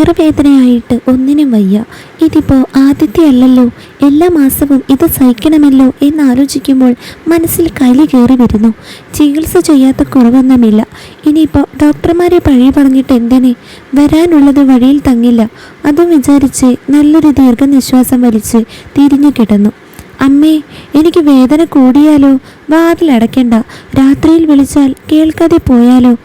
വയറുവേദനയായിട്ട് ഒന്നിനും വയ്യ. ഇതിപ്പോ ആദ്യത്തെ അല്ലല്ലോ എല്ലാ മാസവും ഇത് സഹിക്കണമല്ലോ എന്നാലോചിക്കുമ്പോൾ മനസ്സിൽ കലി കയറി വരുന്നു. ചികിത്സ ചെയ്യാത്ത കുറവൊന്നുമില്ല. ഇനിയിപ്പോൾ ഡോക്ടർമാരെ പഴി പറഞ്ഞിട്ട് എന്തിനെ? വരാനുള്ളത് വഴിയിൽ തങ്ങില്ല. അതും വിചാരിച്ച് നല്ലൊരു ദീർഘനിശ്വാസം വലിച്ച് തിരിഞ്ഞു കിടന്നു. അമ്മേ എനിക്ക് വേദന കൂടിയാലോ? വാതിലടയ്ക്കണ്ട രാത്രിയിൽ വിളിച്ചാൽ കേൾക്കാതെ പോയാലോ?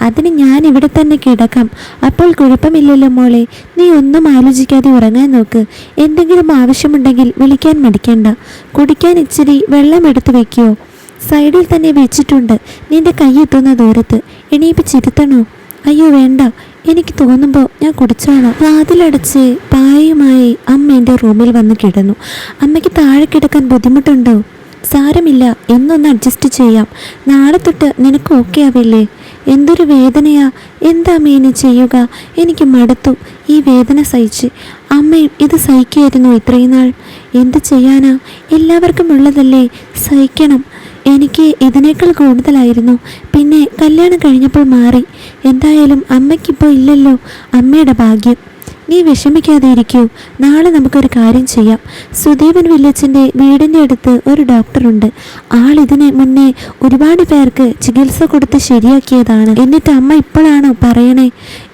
അതിന് ഞാൻ ഇവിടെ തന്നെ കിടക്കാം. അപ്പോൾ കുഴപ്പമില്ലല്ലോ മോളെ. നീ ഒന്നും ആലോചിക്കാതെ ഉറങ്ങാൻ നോക്ക്. എന്തെങ്കിലും ആവശ്യമുണ്ടെങ്കിൽ വിളിക്കാൻ മടിക്കണ്ട. കുടിക്കാൻ ഇച്ചിരി വെള്ളം എടുത്തു വയ്ക്കുമോ സൈഡിൽ തന്നെ വെച്ചിട്ടുണ്ട്. നിന്റെ കൈ എത്തുന്ന ദൂരത്ത്. എണീപ്പിച്ചിരുത്തണോ അയ്യോ വേണ്ട. എനിക്ക് തോന്നുമ്പോൾ ഞാൻ കുടിച്ചോളാം. വാതിലടച്ച് പായയുമായി അമ്മ എന്റെ റൂമിൽ വന്ന് കിടന്നു. അമ്മയ്ക്ക് താഴെ കിടക്കാൻ ബുദ്ധിമുട്ടുണ്ടോ? സാരമില്ല. എന്നൊന്ന് അഡ്ജസ്റ്റ് ചെയ്യാം. നാളെ തൊട്ട് നിനക്ക് ഓക്കെ ആവില്ലേ? എന്തൊരു വേദനയാ? എന്താ മീനി ചെയ്യുക? എനിക്ക് മടുത്തു. ഈ വേദന സഹിച്ച്. അമ്മയും ഇത് സഹിക്കായിരുന്നു ഇത്രയും നാൾ. എന്ത് ചെയ്യാനാ? എല്ലാവർക്കും ഉള്ളതല്ലേ? സഹിക്കണം. എനിക്ക് ഇതിനേക്കാൾ കൂടുതലായിരുന്നു. പിന്നെ കല്യാണം കഴിഞ്ഞപ്പോൾ മാറി. എന്തായാലും അമ്മയ്ക്കിപ്പോൾ ഇല്ലല്ലോ. അമ്മയുടെ ഭാഗ്യം. നീ വിഷമിക്കാതെ ഇരിക്കൂ നാളെ നമുക്കൊരു കാര്യം ചെയ്യാം. സുദീപൻ വില്ലച്ചന്റെ വീടിന്റെ അടുത്ത് ഒരു ഡോക്ടറുണ്ട്. ആൾ ഇതിന് മുന്നേ ഒരുപാട് പേർക്ക് ചികിത്സ കൊടുത്ത് ശരിയാക്കിയതാണ്. എന്നിട്ട് അമ്മ ഇപ്പോഴാണോ പറയണേ?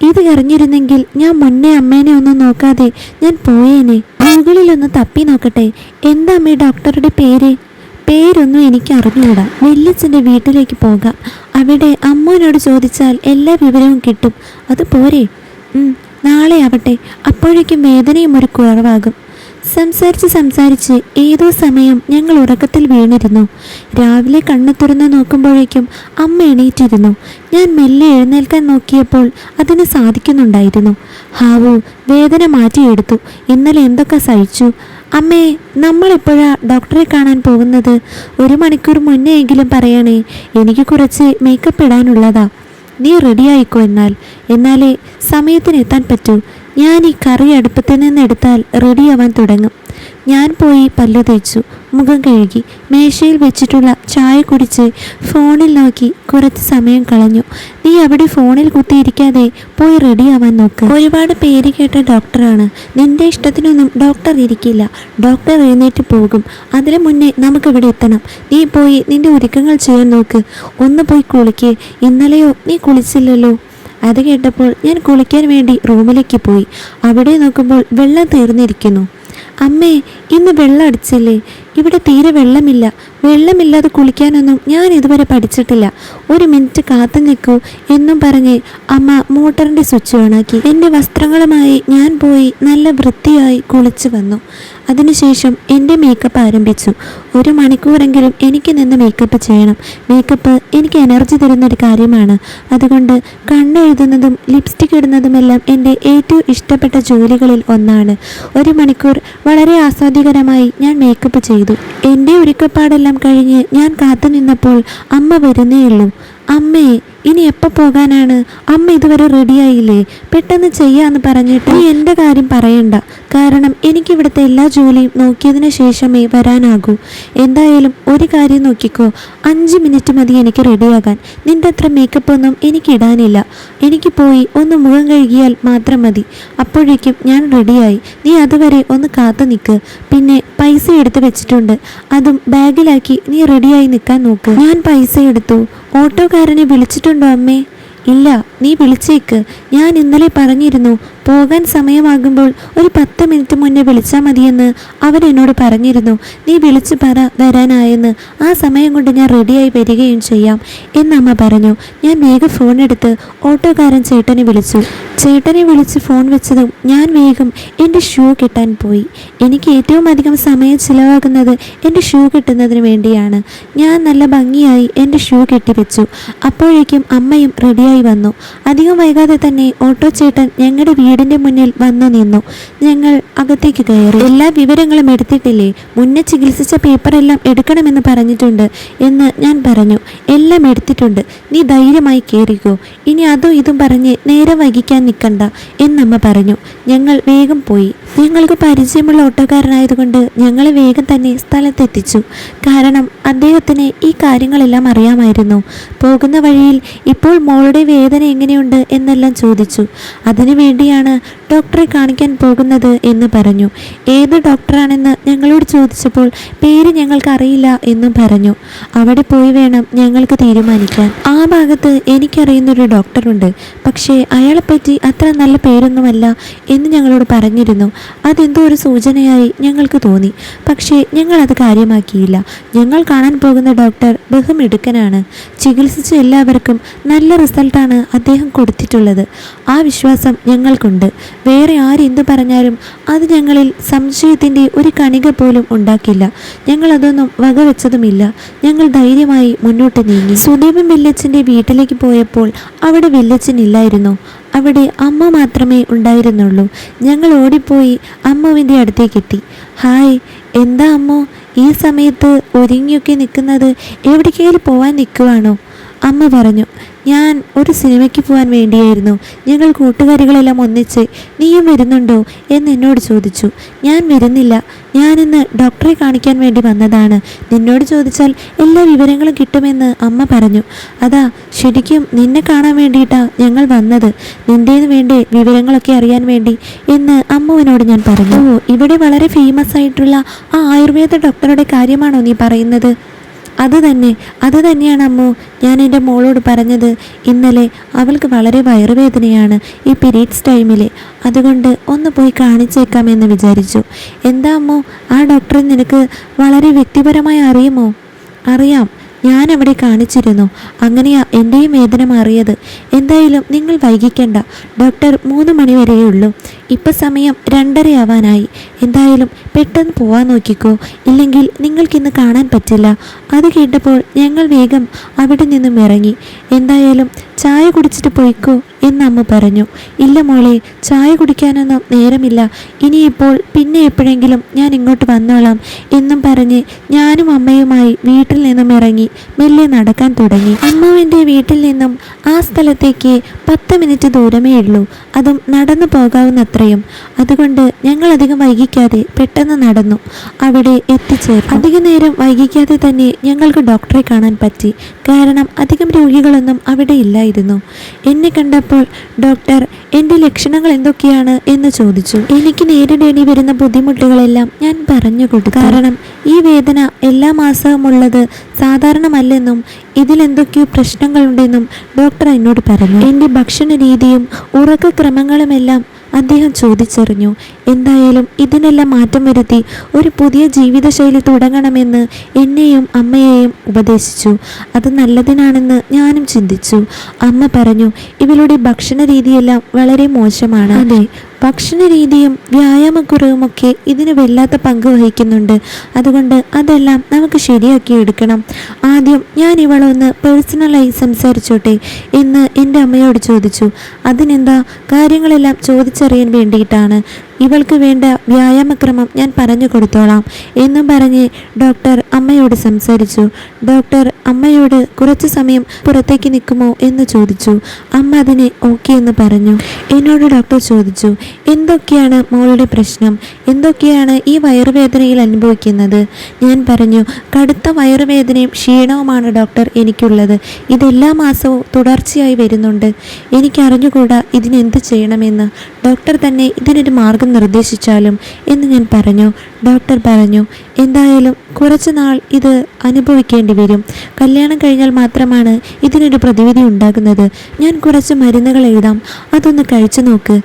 ഇത് അറിഞ്ഞിരുന്നെങ്കിൽ ഞാൻ മുന്നേ അമ്മേനെ ഒന്നും നോക്കാതെ ഞാൻ പോയേനെ. ഗൂഗിളിലൊന്ന് തപ്പി നോക്കട്ടെ. എന്താ അമ്മ ഡോക്ടറുടെ പേര്? പേരൊന്നും എനിക്ക് അറിഞ്ഞുകൂടാ വെല്ലിച്ചന്റെ വീട്ടിലേക്ക് പോകാം. അവിടെ അമ്മോനോട് ചോദിച്ചാൽ എല്ലാ വിവരവും കിട്ടും. അത് പോരെ? നാളെ ആവട്ടെ അപ്പോഴേക്കും വേദനയും ഒരു കുറവാകും. സംസാരിച്ച് സംസാരിച്ച് ഏതോ സമയം ഞങ്ങൾ ഉറക്കത്തിൽ വീണിരുന്നു. രാവിലെ കണ്ണു തുറന്ന് നോക്കുമ്പോഴേക്കും അമ്മ എണീറ്റിരുന്നു. ഞാൻ മെല്ലെ എഴുന്നേൽക്കാൻ നോക്കിയപ്പോൾ അതിന് സാധിക്കുന്നുണ്ടായിരുന്നു. ഹാവു വേദന മാറ്റിയെടുത്തു. ഇന്നലെ എന്തൊക്കെ സഹിച്ചു? അമ്മേ നമ്മളെപ്പോഴാ ഡോക്ടറെ കാണാൻ പോകുന്നത്? ഒരു മണിക്കൂർ മുന്നേ എങ്കിലും പറയണേ എനിക്ക് കുറച്ച് മേക്കപ്പ് ഇടാനുള്ളതാ. നീ റെഡിയായിക്കോ എന്നാൽ. എന്നാലേ സമയത്തിന് എത്താൻ പറ്റൂ. ഞാൻ ഈ കറി അടുപ്പത്തിൽ നിന്ന് എടുത്താൽ റെഡിയാവാൻ തുടങ്ങും. ഞാൻ പോയി പല്ലു തേച്ചു. മുഖം കഴുകി മേശയിൽ വെച്ചിട്ടുള്ള ചായ കുടിച്ച് ഫോണിൽ നോക്കി കുറച്ച് സമയം കളഞ്ഞു. നീ അവിടെ ഫോണിൽ കുത്തിയിരിക്കാതെ പോയി റെഡിയാവാൻ നോക്ക്. ഒരുപാട് പേര് കേട്ട ഡോക്ടറാണ്. നിന്റെ ഇഷ്ടത്തിനൊന്നും ഡോക്ടർ ഇരിക്കില്ല. ഡോക്ടർ എഴുന്നേറ്റ് പോകും. അതിനു മുന്നേ നമുക്കിവിടെ എത്തണം. നീ പോയി നിന്റെ ഒരുക്കങ്ങൾ ചെയ്യാൻ നോക്ക്. ഒന്ന് പോയി കുളിക്ക്. ഇന്നലെയോ നീ കുളിച്ചില്ലല്ലോ? അത് കേട്ടപ്പോൾ ഞാൻ കുളിക്കാൻ വേണ്ടി റൂമിലേക്ക് പോയി. അവിടെ നോക്കുമ്പോൾ വെള്ളം തീർന്നിരിക്കുന്നു. അമ്മേ ഇന്ന് വെള്ളം അടിച്ചില്ലേ? ഇവിടെ തീരെ വെള്ളമില്ല. വെള്ളമില്ലാതെ കുളിക്കാനൊന്നും ഞാൻ ഇതുവരെ പഠിച്ചിട്ടില്ല. ഒരു മിനിറ്റ് കാത്തു നിൽക്കൂ എന്നും പറഞ്ഞ് അമ്മ മോട്ടറിന്റെ സ്വിച്ച് ഓണാക്കി എന്റെ വസ്ത്രങ്ങളുമായി ഞാൻ പോയി നല്ല വൃത്തിയായി കുളിച്ചു വന്നു. അതിനുശേഷം എന്റെ മേക്കപ്പ് ആരംഭിച്ചു. ഒരു മണിക്കൂറെങ്കിലും എനിക്ക് നിന്ന് മേക്കപ്പ് ചെയ്യണം. മേക്കപ്പ് എനിക്ക് എനർജി തരുന്ന ഒരു കാര്യമാണ്. അതുകൊണ്ട് കണ്ണെഴുതുന്നതും ലിപ്സ്റ്റിക് ഇടുന്നതുമെല്ലാം എന്റെ ഏറ്റവും ഇഷ്ടപ്പെട്ട ജോലികളിൽ ഒന്നാണ്. ഒരു മണിക്കൂർ വളരെ ആസ്വാദ്യകരമായി ഞാൻ മേക്കപ്പ് ചെയ്തു. എന്റെ ഒരുക്കപ്പാടെല്ലാം കഴിഞ്ഞ് ഞാൻ കാത്തു നിന്നപ്പോൾ അമ്മ വരുന്നേയുള്ളൂ. അമ്മേ ഇനി എപ്പോൾ പോകാനാണ്? അമ്മ ഇതുവരെ റെഡിയായില്ലേ പെട്ടെന്ന് ചെയ്യാന്ന് പറഞ്ഞിട്ട് നീ എന്റെ കാര്യം പറയണ്ട. കാരണം എനിക്കിവിടുത്തെ എല്ലാ ജോലിയും നോക്കിയതിന് ശേഷമേ വരാനാകൂ. എന്തായാലും ഒരു കാര്യം നോക്കിക്കോ. അഞ്ച് മിനിറ്റ് മതി എനിക്ക് റെഡിയാകാൻ നിന്റെ അത്ര മേക്കപ്പ് ഒന്നും എനിക്ക് ഇടാനില്ല. എനിക്ക് പോയി ഒന്ന് മുഖം കഴുകിയാൽ മാത്രം മതി. അപ്പോഴേക്കും ഞാൻ റെഡിയായി നീ അതുവരെ ഒന്ന് കാത്തു നിൽക്ക് പിന്നെ പൈസ എടുത്ത് വെച്ചിട്ടുണ്ട്. അതും ബാഗിലാക്കി നീ റെഡിയായി നിൽക്കാൻ നോക്ക്. ഞാൻ പൈസ എടുത്തു. ഓട്ടോക്കാരനെ വിളിച്ചിട്ടുണ്ടോ അമ്മേ? ഇല്ല നീ വിളിച്ചേക്ക്. ഞാൻ ഇന്നലെ പറഞ്ഞിരുന്നു പോകാൻ സമയമാകുമ്പോൾ ഒരു പത്ത് മിനിറ്റ് മുന്നേ വിളിച്ചാൽ മതിയെന്ന് അവരെന്നോട് പറഞ്ഞിരുന്നു. നീ വിളിച്ചു പറ വരാനായെന്ന്. ആ സമയം കൊണ്ട് ഞാൻ റെഡിയായി വരികയും ചെയ്യാം എന്നമ്മ പറഞ്ഞു. ഞാൻ വേഗം ഫോൺ എടുത്ത് ഓട്ടോക്കാരൻ ചേട്ടനെ വിളിച്ചു. ചേട്ടനെ വിളിച്ച് ഫോൺ വെച്ചതും ഞാൻ വേഗം എന്റെ ഷൂ കിട്ടാൻ പോയി. എനിക്ക് ഏറ്റവും അധികം സമയം ചിലവാകുന്നത് എന്റെ ഷൂ കിട്ടുന്നതിന് വേണ്ടിയാണ്. ഞാൻ നല്ല ഭംഗിയായി എന്റെ ഷൂ കെട്ടിവെച്ചു. അപ്പോഴേക്കും അമ്മയും റെഡിയായി വന്നു. അധികം വൈകാതെ തന്നെ ഓട്ടോ ചേട്ടൻ ഞങ്ങളുടെ വീടിന്റെ മുന്നിൽ വന്നു നിന്നു. ഞങ്ങൾ അകത്തേക്ക് കയറി. എല്ലാ വിവരങ്ങളും എടുത്തിട്ടില്ലേ? മുന്നേ ചികിത്സിച്ച പേപ്പറെല്ലാം എടുക്കണമെന്ന് പറഞ്ഞിട്ടുണ്ട് എന്ന് ഞാൻ പറഞ്ഞു. എല്ലാം എടുത്തിട്ടുണ്ട്. നീ ധൈര്യമായി കയറിക്കോ. ഇനി അതും ഇതും പറഞ്ഞ് നേരെ വൈകിക്കാൻ നിൽക്കണ്ട എന്നമ്മ പറഞ്ഞു. ഞങ്ങൾ വേഗം പോയി. ഞങ്ങൾക്ക് പരിചയമുള്ള ഓട്ടോക്കാരനായതുകൊണ്ട് ഞങ്ങളെ വേഗം തന്നെ സ്ഥലത്തെത്തിച്ചു. കാരണം അദ്ദേഹത്തിന് ഈ കാര്യങ്ങളെല്ലാം അറിയാമായിരുന്നു. പോകുന്ന വഴിയിൽ ഇപ്പോൾ മോളുടെ വേദന എങ്ങനെയുണ്ട് എന്നെല്ലാം ചോദിച്ചു. അതിനു വേണ്ടിയാണ് എന്താണ് ഡോക്ടറെ കാണിക്കാൻ പോകുന്നത് എന്ന് പറഞ്ഞു. ഏത് ഡോക്ടറാണെന്ന് ഞങ്ങളോട് ചോദിച്ചപ്പോൾ പേര് ഞങ്ങൾക്ക് അറിയില്ല എന്നും പറഞ്ഞു. അവിടെ പോയി വേണം ഞങ്ങൾക്ക് തീരുമാനിക്കാൻ. ആ ഭാഗത്ത് എനിക്കറിയുന്നൊരു ഡോക്ടറുണ്ട്. പക്ഷേ അയാളെപ്പറ്റി അത്ര നല്ല പേരൊന്നുമല്ല എന്ന് ഞങ്ങളോട് പറഞ്ഞിരുന്നു. അതെന്തോ ഒരു സൂചനയായി ഞങ്ങൾക്ക് തോന്നി. പക്ഷേ ഞങ്ങൾ അത് കാര്യമാക്കിയില്ല. ഞങ്ങൾ കാണാൻ പോകുന്ന ഡോക്ടർ ബഹുമിടുക്കനാണ്. ചികിത്സിച്ച എല്ലാവർക്കും നല്ല റിസൾട്ടാണ് അദ്ദേഹം കൊടുത്തിട്ടുള്ളത്. ആ വിശ്വാസം ഞങ്ങൾക്കുണ്ട്. വേറെ ആരെന്തു പറഞ്ഞാലും അത് ഞങ്ങളിൽ സംശയത്തിന്റെ ഒരു കണിക പോലും ഉണ്ടാക്കില്ല. ഞങ്ങൾ അതൊന്നും വകവെച്ചതുമില്ല ഞങ്ങൾ ധൈര്യമായി മുന്നോട്ട് നീങ്ങി. സുദീപൻ വില്ലച്ചന്റെ വീട്ടിലേക്ക് പോയപ്പോൾ അവിടെ വില്ലച്ചനില്ലായിരുന്നു അവിടെ അമ്മ മാത്രമേ ഉണ്ടായിരുന്നുള്ളൂ. ഞങ്ങൾ ഓടിപ്പോയി അമ്മുവിന്റെ അടുത്തേക്ക് എത്തി. ഹായ് എന്താ അമ്മോ? ഈ സമയത്ത് ഒരുങ്ങിയൊക്കെ നിൽക്കുന്നത് എവിടേക്കെങ്കിലും പോവാൻ നിൽക്കുവാണോ? അമ്മ പറഞ്ഞു. ഞാൻ ഒരു സിനിമയ്ക്ക് പോകാൻ വേണ്ടിയായിരുന്നു. ഞങ്ങൾ കൂട്ടുകാരികളെല്ലാം ഒന്നിച്ച് നീയും വരുന്നുണ്ടോ? എന്ന് എന്നോട് ചോദിച്ചു. ഞാൻ വരുന്നില്ല. ഞാനിന്ന് ഡോക്ടറെ കാണിക്കാൻ വേണ്ടി വന്നതാണ്. നിന്നോട് ചോദിച്ചാൽ എല്ലാ വിവരങ്ങളും കിട്ടുമെന്ന് അമ്മ പറഞ്ഞു. അതാ ശരിക്കും നിന്നെ കാണാൻ വേണ്ടിയിട്ടാ ഞങ്ങൾ വന്നത്. നിന്റേന്ന് വേണ്ടി വിവരങ്ങളൊക്കെ അറിയാൻ വേണ്ടി? എന്ന് അമ്മുവിനോട് ഞാൻ പറഞ്ഞു. ഇവിടെ വളരെ ഫേമസ് ആയിട്ടുള്ള ആ ആയുർവേദ ഡോക്ടറുടെ കാര്യമാണോ നീ പറയുന്നത്? അത് തന്നെ അത് തന്നെയാണ് അമ്മു. ഞാൻ എന്റെ മോളോട് പറഞ്ഞത് ഇന്നലെ അവൾക്ക് വളരെ വയറുവേദനയാണ് ഈ പീരീഡ്സ് ടൈമിൽ അതുകൊണ്ട് ഒന്ന് പോയി കാണിച്ചേക്കാമെന്ന് വിചാരിച്ചു. എന്താ അമ്മു ആ ഡോക്ടറെ നിനക്ക് വളരെ വ്യക്തിപരമായി അറിയുമോ? അറിയാം. ഞാൻ അവിടെ കാണിച്ചിരുന്നു. അങ്ങനെയാ എന്റെയും വേദന മാറിയത്. എന്തായാലും നിങ്ങൾ വൈകിക്കണ്ട. ഡോക്ടർ മൂന്ന് മണി ഉള്ളൂ ഇപ്പം സമയം രണ്ടരയാവാനായി. എന്തായാലും പെട്ടെന്ന് പോവാൻ നോക്കിക്കോ. ഇല്ലെങ്കിൽ നിങ്ങൾക്കിന്ന് കാണാൻ പറ്റില്ല. അത് കേട്ടപ്പോൾ ഞങ്ങൾ വേഗം അവിടെ നിന്നും ഇറങ്ങി. എന്തായാലും ചായ കുടിച്ചിട്ട് പോയിക്കോ എന്ന് അമ്മ പറഞ്ഞു. ഇല്ല മോളെ ചായ കുടിക്കാനൊന്നും നേരമില്ല. ഇനിയിപ്പോൾ പിന്നെ എപ്പോഴെങ്കിലും ഞാൻ ഇങ്ങോട്ട് വന്നോളാം എന്നും പറഞ്ഞ് ഞാനും അമ്മയുമായി വീട്ടിൽ നിന്നും ഇറങ്ങി മെല്ലെ നടക്കാൻ തുടങ്ങി. അമ്മാവിന്റെ വീട്ടിൽ നിന്നും ആ സ്ഥലത്തേക്ക് പത്ത് മിനിറ്റ് ദൂരമേ ഉള്ളൂ. അതും നടന്നു പോകാവുന്നത്രയും. അതുകൊണ്ട് ഞങ്ങൾ അധികം വൈകിക്കാതെ പെട്ടെന്ന് നടന്നു. അവിടെ എത്തിച്ചേർന്നു. അധിക നേരം വൈകിക്കാതെ തന്നെ ഞങ്ങൾക്ക് ഡോക്ടറെ കാണാൻ പറ്റി. കാരണം അധികം രോഗികളൊന്നും അവിടെ ഇല്ലായിരുന്നു. എന്നെ കണ്ടപ്പോൾ ഡോക്ടർ എന്റെ ലക്ഷണങ്ങൾ എന്തൊക്കെയാണ്? എന്ന് ചോദിച്ചു. എനിക്ക് നേരിടേണ്ടി വരുന്ന ബുദ്ധിമുട്ടുകളെല്ലാം ഞാൻ പറഞ്ഞു കൊടുത്തു. കാരണം ഈ വേദന എല്ലാ മാസവുമുള്ളത് സാധാരണമല്ലെന്നും ഇതിലെന്തൊക്കെയോ പ്രശ്നങ്ങളുണ്ടെന്നും ഡോക്ടർ എന്നോട് പറഞ്ഞു. എന്റെ ഭക്ഷണ രീതിയും ഉറക്കക്രമങ്ങളുമെല്ലാം അദ്ദേഹം ചോദിച്ചറിഞ്ഞു എന്തായാലും ഇതിനെല്ലാം മാറ്റം വരുത്തി ഒരു പുതിയ ജീവിതശൈലി തുടങ്ങണമെന്ന് എന്നെയും അമ്മയെയും ഉപദേശിച്ചു. അത് നല്ലതിനാണെന്ന് ഞാനും ചിന്തിച്ചു. അമ്മ പറഞ്ഞു ഇവളുടെ ഭക്ഷണ രീതിയെല്ലാം വളരെ മോശമാണ്. അതെ. ഭക്ഷണ രീതിയും വ്യായാമക്കുറവുമൊക്കെ ഇതിന് വല്ലാത്ത പങ്ക് വഹിക്കുന്നുണ്ട്. അതുകൊണ്ട് അതെല്ലാം നമുക്ക് ശരിയാക്കി എടുക്കണം. ആദ്യം ഞാൻ ഇവളൊന്ന് പേഴ്സണലായി സംസാരിച്ചോട്ടെ എന്ന് എന്റെ അമ്മയോട് ചോദിച്ചു. അതിനെന്താ? കാര്യങ്ങളെല്ലാം ചോദിച്ചറിയാൻ വേണ്ടിയിട്ടാണ്. ഇവൾക്ക് വേണ്ട വ്യായാമക്രമം ഞാൻ പറഞ്ഞു കൊടുത്തോളാം എന്നും പറഞ്ഞ് ഡോക്ടർ അമ്മയോട് സംസാരിച്ചു. ഡോക്ടർ അമ്മയോട് കുറച്ചു സമയം പുറത്തേക്ക് നിൽക്കുമോ എന്ന് ചോദിച്ചു. അമ്മ അതിനെ ഓക്കെ എന്ന് പറഞ്ഞു. എന്നോട് ഡോക്ടർ ചോദിച്ചു. എന്തൊക്കെയാണ് മോളുടെ പ്രശ്നം? എന്തൊക്കെയാണ് ഈ വയറുവേദനയിൽ അനുഭവിക്കുന്നത്? ഞാൻ പറഞ്ഞു കടുത്ത വയറുവേദനയും ക്ഷീണവുമാണ് ഡോക്ടർ എനിക്കുള്ളത്. ഇതെല്ലാ മാസവും തുടർച്ചയായി വരുന്നുണ്ട്. എനിക്കറിഞ്ഞുകൂടാ ഇതിനെന്ത് ചെയ്യണമെന്ന്. ഡോക്ടർ തന്നെ ഇതിനൊരു മാർഗം നിർദ്ദേശിച്ചാലും എന്ന് ഞാൻ പറഞ്ഞു. ഡോക്ടർ പറഞ്ഞു എന്തായാലും കുറച്ച് നാൾ ഇത് അനുഭവിക്കേണ്ടി വരും. കല്യാണം കഴിഞ്ഞാൽ മാത്രമാണ് ഇതിനൊരു പ്രതിവിധി ഉണ്ടാകുന്നത്. ഞാൻ കുറച്ച് മരുന്നുകൾ എഴുതാം. അതൊന്ന് കഴിച്ചു നോക്ക്.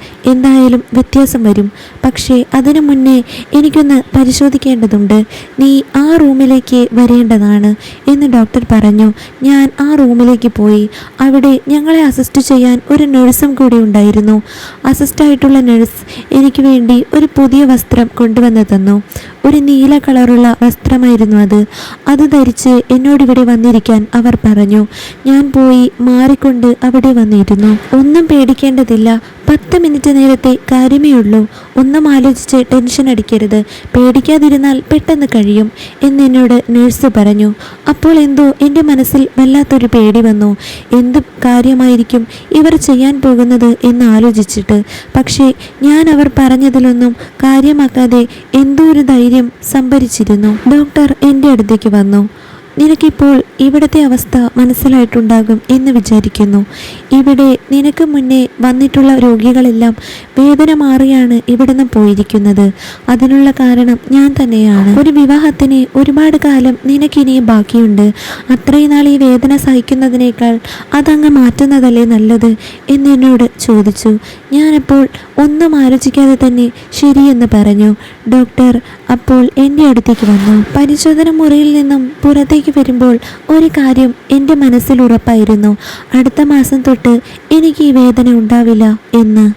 എന്തായാലും വ്യത്യാസം വരും. പക്ഷേ അതിനു മുന്നേ എനിക്കൊന്ന് പരിശോധിക്കേണ്ടതുണ്ട്. നീ ആ റൂമിലേക്ക് വരേണ്ടതാണ് എന്ന് ഡോക്ടർ പറഞ്ഞു. ഞാൻ ആ റൂമിലേക്ക് പോയി. അവിടെ ഞങ്ങളെ അസിസ്റ്റ് ചെയ്യാൻ ഒരു നഴ്സും കൂടി ഉണ്ടായിരുന്നു. അസിസ്റ്റായിട്ടുള്ള നഴ്സ് എനിക്ക് വേണ്ടി ഒരു പുതിയ വസ്ത്രം കൊണ്ടുവന്ന് തന്നു. ഒരു നീല കളറുള്ള വസ്ത്രമായിരുന്നു അത്. അത് ധരിച്ച് എന്നോടിവിടെ വന്നിരിക്കാൻ അവർ പറഞ്ഞു. ഞാൻ പോയി മാറിക്കൊണ്ട് അവിടെ വന്നിരുന്നു. ഒന്നും പേടിക്കേണ്ടതില്ല. പത്ത് മിനിറ്റ് നേരത്തെ കാര്യമേ ഉള്ളൂ. ഒന്നും ആലോചിച്ച് ടെൻഷൻ അടിക്കരുത്. പേടിക്കാതിരുന്നാൽ പെട്ടെന്ന് കഴിയും എന്നെന്നോട് നേഴ്സ് പറഞ്ഞു. അപ്പോൾ എന്തോ എന്റെ മനസ്സിൽ വല്ലാത്തൊരു പേടി വന്നു. എന്ത് കാര്യമായിരിക്കും ഇവർ ചെയ്യാൻ പോകുന്നത് എന്ന് ആലോചിച്ചിട്ട്. പക്ഷേ ഞാൻ അവർ പറഞ്ഞതിലൊന്നും കാര്യമാക്കാതെ എന്തോ ഒരു ധൈര്യം സംഭരിച്ചിരുന്നു. ഡോക്ടർ എന്റെ അടുത്തേക്ക് വന്നു. നിനക്കിപ്പോൾ ഇവിടുത്തെ അവസ്ഥ മനസ്സിലായിട്ടുണ്ടാകും എന്ന് വിചാരിക്കുന്നു. ഇവിടെ നിനക്ക് മുന്നേ വന്നിട്ടുള്ള രോഗികളെല്ലാം വേദന മാറിയാണ് ഇവിടുന്ന് പോയിരിക്കുന്നത്. അതിനുള്ള കാരണം ഞാൻ തന്നെയാണ്. ഒരു വിവാഹത്തിന് ഒരുപാട് കാലം നിനക്കിനിയും ബാക്കിയുണ്ട്. അത്രയും നാൾ ഈ വേദന സഹിക്കുന്നതിനേക്കാൾ അതങ്ങ് മാറ്റുന്നതല്ലേ നല്ലത് എന്നെന്നോട് ചോദിച്ചു. ഞാനപ്പോൾ ഒന്നും ആലോചിക്കാതെ തന്നെ ശരിയെന്ന് പറഞ്ഞു. ഡോക്ടർ അപ്പോൾ എന്റെ അടുത്തേക്ക് വന്നു. പരിശോധന മുറിയിൽ നിന്നും പുറത്തേക്ക് വരുമ്പോൾ ഒരു കാര്യം എന്റെ മനസ്സിൽ ഉറപ്പായിരുന്നു. അടുത്ത മാസം തൊട്ട് എനിക്ക് ഈ വേദന ഉണ്ടാവില്ല എന്ന്.